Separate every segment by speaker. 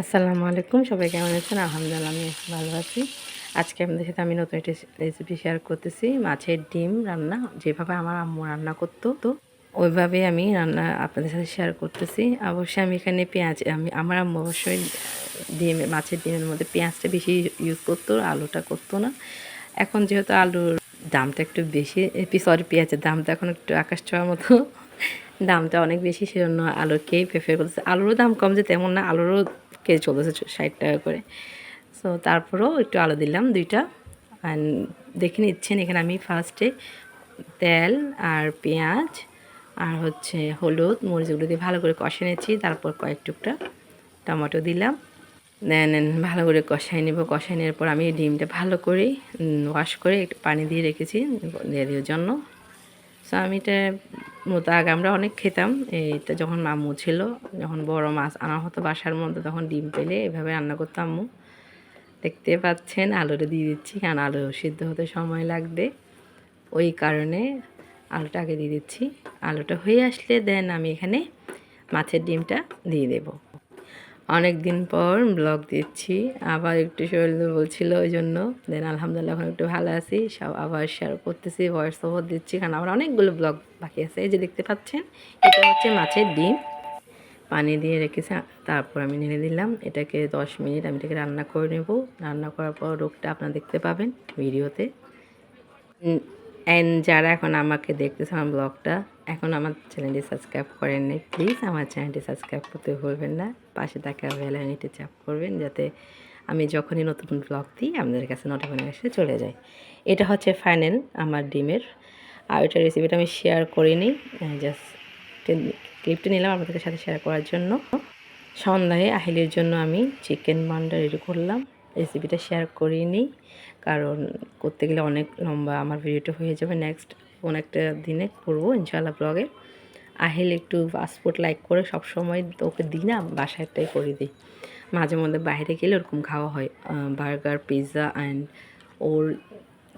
Speaker 1: আসসালামু আলাইকুম, সবাই কেমন আছেন? আলহামদুলিল্লাহ, আমি ভালো আছি। আজকে আপনাদের সাথে আমি নতুন একটি রেসিপি শেয়ার করতেছি, মাছের ডিম রান্না, যেভাবে আমার আম্মু রান্না করতো। তো ওইভাবে আমি রান্না আপনাদের সাথে শেয়ার করতেছি। অবশ্যই আমি এখানে পেঁয়াজ, আমি, আমার আম্মু অবশ্যই ডিম, মাছের ডিমের মধ্যে পেঁয়াজটা বেশি ইউজ করতো, আলুটা করতো না। এখন যেহেতু আলুর দামটা একটু বেশি সরি পেঁয়াজের দামটা এখন একটু আকাশ ছোঁয়ার মতো। দামটা অনেক বেশি, সেজন্য আলুকেই প্রেফার করতেছে। আলুরও দাম কম যে তেমন না, আলুরও কেজি চলতেছে ষাট টাকা করে। সো তারপরেও একটু আলু দিলাম দুইটা। দেখে নিচ্ছেন, এখানে আমি ফার্স্টে তেল আর পেঁয়াজ আর হচ্ছে হলুদ, মরিচগুলো দিয়ে ভালো করে কষে নিয়েছি। তারপর কয়েক টুকটা টমেটো দিলাম। দেন ভালো করে কষাই নেব। কষাই নেওয়ার পর আমি ডিমটা ভালো করে ওয়াশ করে একটু পানি দিয়ে রেখেছি দেওয়ার জন্য। সো আমি এটা মতো আগে আমরা অনেক খেতাম। এইটা যখন মাম্মু ছিল, যখন বড় মাছ আনা হতো বাসার মধ্যে, তখন ডিম পেলে এভাবে রান্না করতাম আম্মু। দেখতে পাচ্ছেন, আলুটা দিয়ে দিচ্ছি, কারণ আলু সিদ্ধ হতে সময় লাগবে। ওই কারণে আলুটা আগে দিয়ে দিচ্ছি। আলুটা হয়ে আসলে দেন আমি এখানে মাছের ডিমটা দিয়ে দেবো। অনেক দিন পর ব্লগ দিচ্ছি। আবার একটু শরীর বলছিল ওই জন্য দেন আলহামদুলিল্লাহ এখন একটু ভালো আছি। সব আবার শেয়ার করতেছি ভয়েস ওভার দিচ্ছি। কারণ আমার অনেকগুলো ব্লগ বাকি আছে। এই যে দেখতে পাচ্ছেন, এটা হচ্ছে মাছের ডিম। পানি দিয়ে রেখেছি, তারপর আমি নেড়ে দিলাম। এটাকে দশ মিনিট আমি এটাকে রান্না করে নেব। রান্না করার পর রোগটা আপনারা দেখতে পাবেন ভিডিওতে। অ্যান্ড যারা এখন আমাকে দেখতেছে আমার ব্লগটা, এখন আমার চ্যানেলটি সাবস্ক্রাইব করেন নি প্লিজ আমার চ্যানেলটি সাবস্ক্রাইব করতে ভুলবেন না। পাশে থাকা বেলাইনিতে চাপ করবেন যাতে আমি যখনই নতুন ব্লগ দিই, আপনাদের কাছে নোটিফিকেশন চলে যায়। এটা হচ্ছে ফাইনাল আমার ডিমের। আর ওইটা রেসিপিটা আমি শেয়ার করিনি জাস্ট ক্লিপটা নিলাম আপনাদের সাথে শেয়ার করার জন্য। সন্ধ্যায় আহিলের জন্য আমি চিকেন মান্ডা রেডি করলাম। রেসিপিটা শেয়ার করিনি কারণ করতে গেলে অনেক লম্বা আমার ভিডিওটা হয়ে যাবে নেক্সট কোন একটা দিনে করব ইনশাল্লাহ ব্লগে আহিল একটু পাসপোর্ট লাইক করে সব সময় ওকে দিই না বাসায়টাই করে দিই। মাঝে মধ্যে বাইরে গেলে ওরকম খাওয়া হয়। বার্গার পিৎজা অ্যান্ড ওর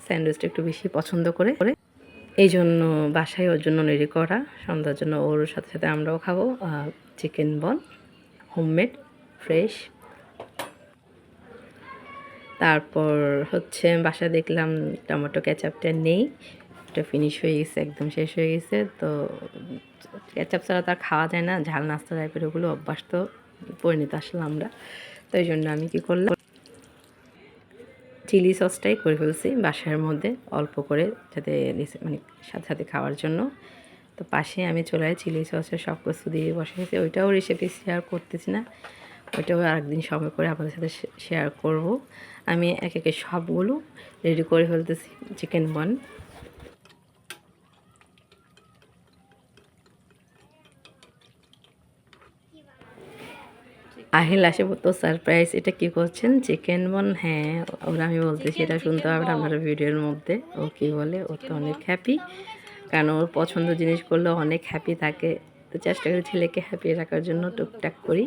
Speaker 1: স্যান্ডউইচটা একটু বেশি পছন্দ করে। করে এই জন্য বাসায় ওর জন্য রেডি করা। সন্ধ্যার জন্য ওর সাথে সাথে আমরাও খাব। চিকেন বল হোমমেড ফ্রেশ তারপর হচ্ছে বাসা দেখলাম টমেটো ক্যাচাপটা নেই। এটা ফিনিশ হয়ে গেছে, একদম শেষ হয়ে গেছে। তো ক্যাচাপ ছাড়া তো আর খাওয়া যায় না, ঝাল নাস্তা টাইপের ওগুলো অভ্যাস তো পরিণত আসলাম আমরা। তো এই জন্য আমি কি করলাম, চিলি সসটাই করে ফেলছি বাসার মধ্যে অল্প করে যাতে মানে সাথে সাথে খাওয়ার জন্য। তো পাশে আমি চলে চিলি সসের সব কিছু দিয়ে বসে গেছি। ওইটাও রেসিপি শেয়ার করতেছি না। ওইটাও আরেকদিন সময় করে আপনাদের সাথে শেয়ার করব। আমি এক একে সবগুলো রেডি করে ফেলতেছি চিকেন বন আহিল আসে তো সারপ্রাইজ এটা কি করছেন? চিকেন বন হ্যাঁ ওরা আমি বলতেছি এটা শুনতে হবে আপনার ভিডিওর মধ্যে। ও কি বলে ও তো অনেক হ্যাপি কারণ ওর পছন্দ জিনিস করলে অনেক হ্যাপি থাকে। তো চেষ্টা করি ছেলেকে হ্যাপি রাখার জন্য টুকটাক করি।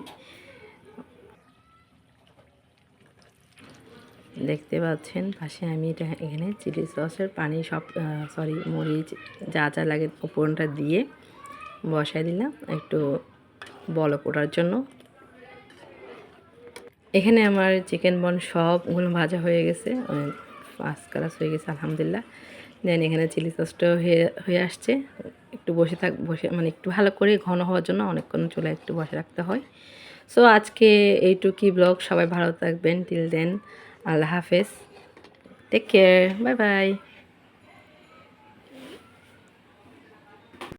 Speaker 1: দেখতে পাচ্ছেন, পাশে আমি এটা এখানে চিলি সসের পানি সব সরি মরিচ যা যা লাগে উপরটা দিয়ে বসাই দিলাম, একটু বলক ওঠার জন্য। এখানে আমার চিকেন বন সবগুলো ভাজা হয়ে গেছে ফার্স্ট কালাস হয়ে গেছে, আলহামদুলিল্লাহ। দেন এখানে চিলি সসটাও হয়ে হয়ে আসছে, একটু বসে থাক, বসে মানে একটু ভালো করে ঘন হওয়ার জন্য অনেকক্ষণ চলে একটু বসে রাখতে হয়। সো আজকে এইটুকুই ব্লগ, সবাই ভালো থাকবেন টিল দেন আল্লাহ হাফেজ। Take care bye bye